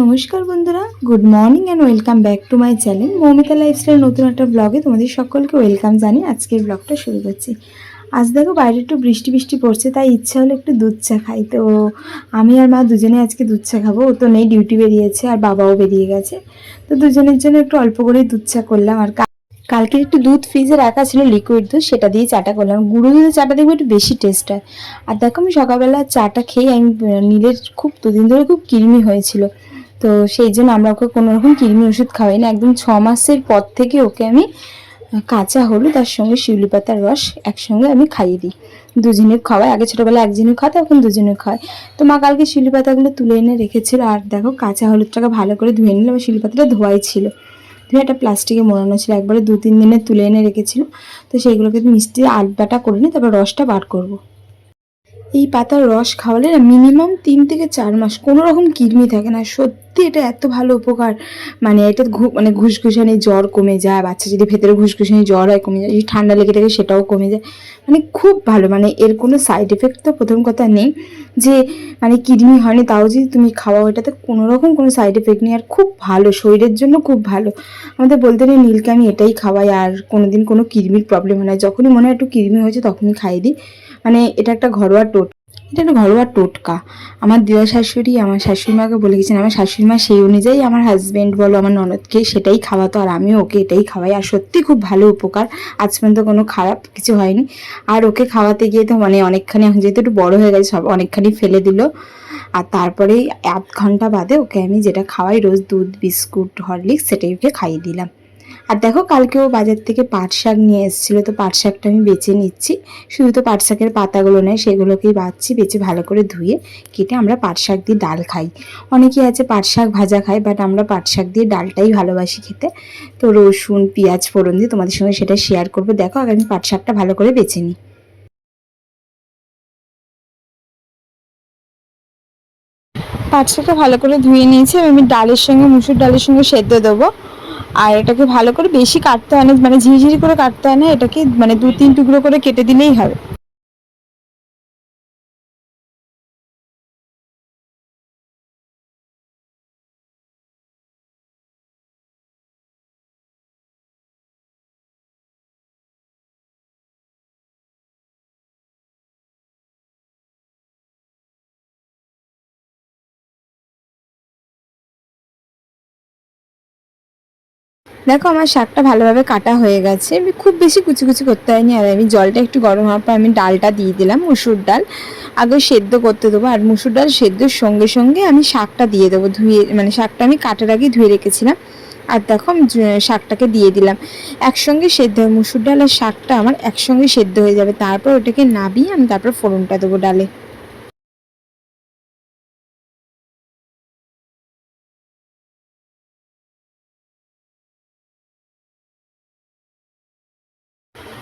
নমস্কার বন্ধুরা good morning and welcome back to my channel Moumita lifestyle নতুন একটা ব্লগে তোমাদের সকলকে ওয়েলকাম জানি আজকের ব্লগটা শুরু করছি। আজ দেখো বাইরে একটু বৃষ্টি বৃষ্টি পড়ছে, তাই ইচ্ছা হলো একটু দুধ চা খাই। তো আমি আর মা দুজনে আজকে দুধ চা খাব, ও তো নেই ডিউটি বেরিয়েছে আর বাবাও বেরিয়ে গেছে। তো দুজনের জন্য একটু অল্প করেই দুধ চা করলাম আর কালকে একটু দুধ ফ্রিজে রাখা ছিল লিকুইড দুধ, সেটা দিয়ে চাটা করলাম। গুঁড়ো দুধের চাটা দেখব একটু বেশি টেস্ট হয়। আর দেখো আমি সকালবেলা চাটা খেয়ে আমি নীলের খুব, দুদিন ধরে খুব কিরমি হয়েছিল। তো সেই জন্য আমরা ওকে কোনো রকম কৃমি ওষুধ খাওয়াই না। একদম ছ মাসের পর থেকে ওকে আমি কাঁচা হলুদ তার সঙ্গে শিউলি পাতার রস একসঙ্গে আমি খাইয়ে দিই। দুজনে খাওয়াই। আগে ছোটোবেলায় একজনে খাওয়াতো, এখন দুজনে খাওয়াই তো মা কালকে শিউলি পাতাগুলো তুলে এনে রেখেছিল আর দেখো কাঁচা হলুদটাকে ভালো করে ধুয়ে নিলাম। শিউলি পাতাটা ধোয়াই ছিল। ধুয়ে একটা প্লাস্টিকে মোড়ানো ছিল। একবারে দু তিন দিনে তুলে এনে রেখেছিল। তো সেইগুলোকে মিষ্টি আলবাটা করে নিই তারপর রসটা বার করব। এই পাতার রস খাওয়ালে মিনিমাম তিন থেকে চার মাস কোনো রকম কৃমি থাকে না। সত্যি এটা এত ভালো উপকার। মানে এটা মানে ঘুসঘুসানি জ্বর কমে যায়, বাচ্চা যদি ভেতরে ঘুসঘুসানি জ্বর হয়, কমে যায়, যদি ঠান্ডা লেগে থাকে সেটাও কমে যায়। মানে খুব ভালো মানে এর কোনো সাইড এফেক্ট তো প্রথম কথা নেই যে মানে কিডনি হয়নি তাও যদি তুমি খাওয়াও, এটাতে কোনো রকম কোনো সাইড এফেক্ট নেই, আর খুব ভালো, শরীরের জন্য খুব ভালো। আমাদের বলতে নেই, নীলকে আমি এটাই খাওয়াই, আর কোনোদিন কোনো কিডনির প্রবলেম হয় না। যখনই মনে হয় একটু কিডনি হয়েছে তখনই খাইয়ে দিই। মানে এটা একটা ঘরোয়া টোট এটা একটা ঘরোয়া টোটকা। আমার দিদা শাশুড়ি, আমার শাশুড়ি মাকে বলে গেছেন, আমার শাশুড়ি মা সেই অনুযায়ী আমার হাজব্যান্ড বলো, আমার ননদকে সেটাই খাওয়াতো আর আমিও ওকে এটাই খাওয়াই। আর সত্যি খুব ভালো উপকার। আজ পর্যন্ত কোনো খারাপ কিছু হয়নি। আর ওকে খাওয়াতে গিয়ে তো মানে অনেকখানি, এখন যেহেতু একটু বড় হয়ে গেছে, সব অনেকখানি ফেলে দিল। আর তারপরে আধ ঘণ্টা বাদে ওকে আমি যেটা খাওয়াই, রোজ দুধ, বিস্কুট, হরলিক্স, সেটাই ওকে খাইয়ে দিলাম। আর দেখো কালকেও বাজার থেকে পাট শাক নিয়ে এসেছিল, তো পাট শাকটা আমি বেছে নিচ্ছি। শুধু তো পাট শাকের পাতাগুলো নেয়, সেগুলোকেই বাছছি বেছে ভালো করে ধুয়ে কেটে আমরা পাট শাক দিয়ে ডাল খাই। অনেকেই আছে পাট শাক ভাজা খায় বাট আমরা পাট শাক দিয়ে ডালটাই ভালোবাসি খেতে। তো রসুন, পেঁয়াজ, ফোড়ন দিয়ে তোমাদের সঙ্গে সেটা শেয়ার করব। দেখো আগে আমি পাট শাকটা ভালো করে বেছে নিই। পাট শাকটা ভালো করে ধুয়ে নিয়েছি আমি ডালের সঙ্গে, মুসুর ডালের সঙ্গে সেদ্ধ দেবো। আর এটাকে ভালো করে বেশি কাটতে হয় না মানে ঝিরিঝিরি করে কাটতে হয় না, এটাকে মানে দু তিন টুকরো করে কেটে দিলেই হবে। দেখো, আমার শাকটা ভালোভাবে কাটা হয়ে গেছে। আমি খুব বেশি কুচি কুচি করতে হয়নি আর আমি জলটা একটু গরম হওয়ার পর আমি ডালটা দিয়ে দিলাম, মুসুর ডাল। আগে সেদ্ধ করতে দেবো, আর মুসুর ডাল সেদ্ধর সঙ্গে সঙ্গে আমি শাকটা দিয়ে দেবো, ধুয়ে মানে শাকটা আমি কাটার আগে ধুয়ে রেখেছিলাম। আর দেখো, আমি শাকটাকে দিয়ে দিলাম। একসঙ্গে সেদ্ধ, মুসুর ডাল আর শাকটা আমার একসঙ্গে সেদ্ধ হয়ে যাবে। তারপর ওটাকে নাবিয়ে আমি তারপর ফোড়নটা দেবো ডালে।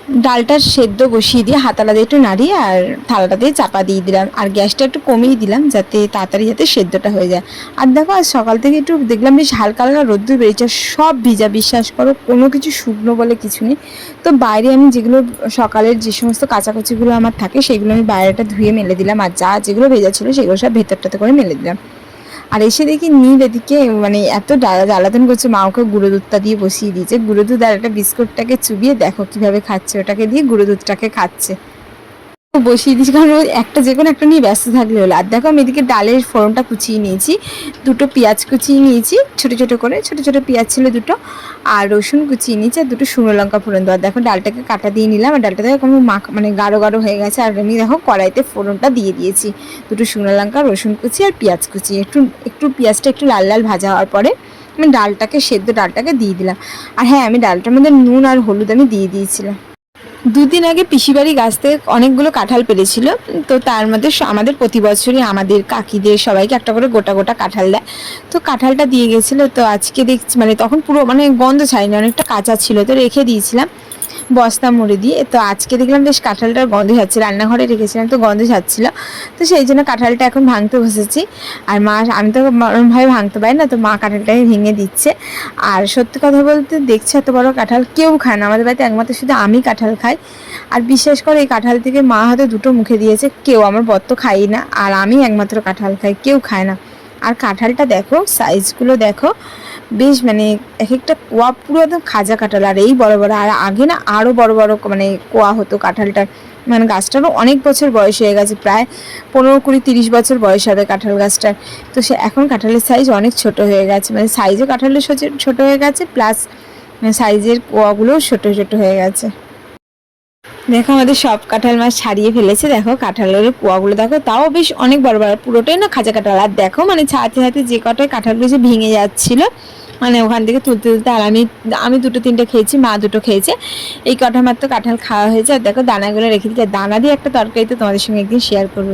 ডালটা সেদ্ধ বসিয়ে দিয়ে হাতালা দিয়ে একটু নাড়িয়ে আর থালাটা দিয়ে চাপা দিয়ে দিলাম। আর গ্যাসটা একটু কমিয়ে দিলাম যাতে তাড়াতাড়ি যাতে সেদ্ধটা হয়ে যায়। আর দেখো, আজ সকাল থেকে একটু দেখলাম বেশ হালকা হালকা রোদ্দুর বেরিয়েছে। সব ভিজা, বিশ্বাস করো, কোনো কিছু শুকনো বলে কিছু নেই। তো বাইরে আমি যেগুলো সকালের যে সমস্ত কাচাকুচিগুলো আমার থাকে, সেগুলো আমি বাইরেটা ধুয়ে মেলে দিলাম। আর যা যেগুলো ভেজা ছিল, সেগুলো সব ভেতরটাতে করে মেলে দিলাম। আর এসে দেখি নীল এদিকে মানে এত জ্বালা- জ্বালাতন করছে, মা ওকে গুঁড়ো দুধটা দিয়ে বসিয়ে দিয়েছে। গুঁড়ো দুধ আর একটা বিস্কুটটাকে চুবিয়ে দেখো কীভাবে খাচ্ছে। ওটাকে দিয়ে গুঁড়ো দুধটাকে খাচ্ছে। বসিয়ে দিয়েছি, কারণ ও একটা যে কোনো একটা নিয়ে ব্যস্ত থাকলে হলো। আর দেখো আমি এদিকে ডালের ফোড়নটা কুচিয়ে নিয়েছি, দুটো পেঁয়াজ কুচিয়ে নিয়েছি, ছোট ছোট করে, ছোট ছোট পেঁয়াজ ছিল দুটো, আর রসুন কুচিয়ে নিয়েছি, আর দুটো শুকনো লঙ্কা ফোড়ন দেওয়া। দেখো ডালটাকে কাটা দিয়ে নিলাম, আর ডালটা দেখো কোনো মাখ মানে গাঢ় গাঢ় হয়ে গেছে। আর আমি দেখো কড়াইতে ফোড়নটা দিয়ে দিয়েছি, দুটো শুকনো লঙ্কা, রসুন কুচি, আর পেঁয়াজ কুচি। একটু একটু পেঁয়াজটা একটু লাল লাল ভাজা হওয়ার পরে আমি ডালটাকে, সেদ্ধ ডালটাকে দিয়ে দিলাম। আর হ্যাঁ আমি ডালটার মধ্যে নুন আর হলুদ আমি দিয়ে দিয়েছিলাম। দুদিন আগে পিসিবাড়ি গাছ থেকে অনেকগুলো কাঁঠাল পেরেছিল। তো তার মধ্যে আমাদের প্রতি বছরই আমাদের কাকিদের সবাইকে একটা করে গোটা গোটা কাঁঠাল দেয়। তো কাঁঠালটা দিয়ে গেছিল। তো আজকে দেখছি মানে তখন পুরো মানে গন্ধ ছাড়িনি, অনেকটা কাঁচা ছিল। তো রেখে দিয়েছিলাম। বস্তা মুড়ে দিয়ে, তো আজকে দেখলাম বেশ কাঁঠালটার গন্ধ ছাড়ছে রান্নাঘরে রেখেছিলাম, তো গন্ধ ছাড়ছিল তো সেই জন্য কাঁঠালটা এখন ভাঙতে বসেছি। আর মা, আমি তো ভাবে ভাঙতে পারি না, তো মা কাঁঠালটাকে ভেঙে দিচ্ছে। আর সত্যি কথা বলতে দেখছে এত বড় কাঁঠাল কেউ খায় না। আমাদের বাড়িতে একমাত্র শুধু আমি কাঁঠাল খাই। আর বিশেষ করে এই কাঁঠাল থেকে মা হয়তো দুটো মুখে দিয়েছে, কেউ আমার বর তো খাই না। আর আমি একমাত্র কাঁঠাল খাই, কেউ খায় না। আর কাঁঠালটা দেখো সাইজগুলো দেখো, বেশ মানে এক একটা কোয়া পুরো একদম খাজা কাঁঠাল, আর এই বড় বড়, আর আগে না আরও বড় বড় মানে কোয়া হতো কাঁঠালটার। মানে গাছটারও অনেক বছর বয়স হয়ে গেছে, প্রায় পনেরো কুড়ি তিরিশ বছর বয়স হবে কাঁঠাল গাছটার। তো সে এখন কাঁঠালের সাইজ অনেক ছোট হয়ে গেছে মানে সাইজও কাঁঠালের ছোট হয়ে গেছে প্লাস সাইজের কোয়াগুলোও ছোট ছোট হয়ে গেছে। দেখো আমাদের সব কাঁঠাল মাছ ছাড়িয়ে ফেলেছে, দেখো কাঁঠালের কুয়াগুলো দেখো তাও বেশ অনেক বড় বড়, পুরোটাই না খাঁচা কাঁঠাল। আর দেখো মানে ছাড়তে ছাড়তে যে কটায় কাঁঠালগুলো যে ভেঙে যাচ্ছিল মানে ওখান থেকে তুলতে তুলতে আর আমি আমি দুটো তিনটে খেয়েছি, মা দুটো খেয়েছে। এই কটা মাত্র কাঁঠাল খাওয়া হয়েছে। আর দেখো দানাগুলো রেখে দিচ্ছি দানা দিয়ে একটা তরকারি তো তোমাদের সঙ্গে একদিন শেয়ার করব।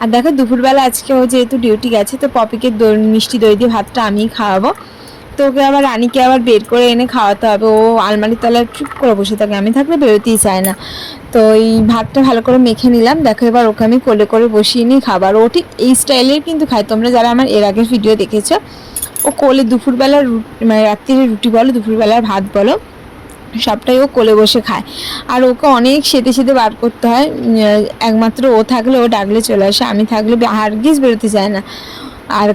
আর দেখো দুপুরবেলা আজকে ও যেহেতু ডিউটি গেছে, তো পপিকে দই, মিষ্টি দই দিয়ে ভাতটা আমিই খাওয়াবো। তো ওকে আবার রানীকে আবার বের করে এনে খাওয়াতে হবে। ও আলমারির তলায় চুপ করে বসে থাকে। আমি থাকলে বেরোতেই চায় না। তো এই ভাতটা ভালো করে মেখে নিলাম। দেখো এবার ওকে আমি কোলে করে বসিয়ে নিই খাবার। ও ঠিক এই স্টাইলের কিন্তু খায়। তোমরা যারা আমার এর আগের ভিডিও দেখেছ, ও কোলে দুপুরবেলার রুটি মানে রাত্রিরে রুটি বলো দুপুরবেলার ভাত বলো, সবটাই ও কোলে বসে খায়। আর ওকে অনেক সেতে সেতে বার করতে হয়। একমাত্র ও থাকলে ও ডাকলে চলে আসে। আমি থাকলে হারগিজ বেরোতে চায় না। আর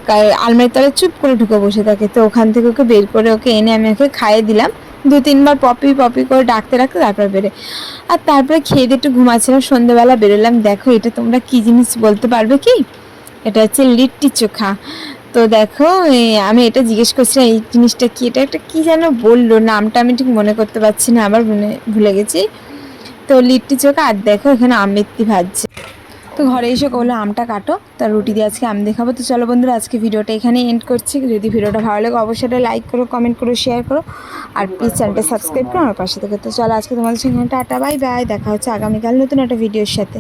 আলমারির তলায় চুপ করে ঢুকে বসে থাকে। তো ওখান থেকে ওকে বের করে ওকে এনে আমি ওকে খাইয়ে দিলাম। দু তিনবার পপি পপি করে ডাকতে ডাকতে তারপর বেরে আর তারপরে খেয়ে দিয়ে একটু ঘুমাচ্ছিলাম, সন্ধ্যেবেলা বেরোলাম। দেখো, এটা তোমরা কি জিনিস বলতে পারবে কি? এটা হচ্ছে লিট্টি চোখা। তো দেখো আমি এটা জিজ্ঞেস করছিলাম, এই জিনিসটা কি? এটা একটা কি যেন বলল? নামটা আমি ঠিক মনে করতে পারছি না, আবার মনে ভুলে গেছি। তো লিট্টি চোখা, আর দেখো এখানে আমেত্তি ভাজছে। তো ঘরে এসে করল আমটা কাটো তার রুটি দিয়ে আজকে আম দেখাবো। তো চলো বন্ধুরা, আজকে ভিডিওটা এখানে এন্ড করছি। যদি ভিডিওটা ভালো লাগে, অবশ্যই লাইক করো কমেন্ট করো শেয়ার করো। আর প্লিজ চ্যানেলটা সাবস্ক্রাইব করো আমার পাশে থেকে। তো চলো, আজকে তোমাদের সঙ্গে টাটা বাই বাই দেখা হচ্ছে আগামীকাল নতুন একটা ভিডিওর সাথে।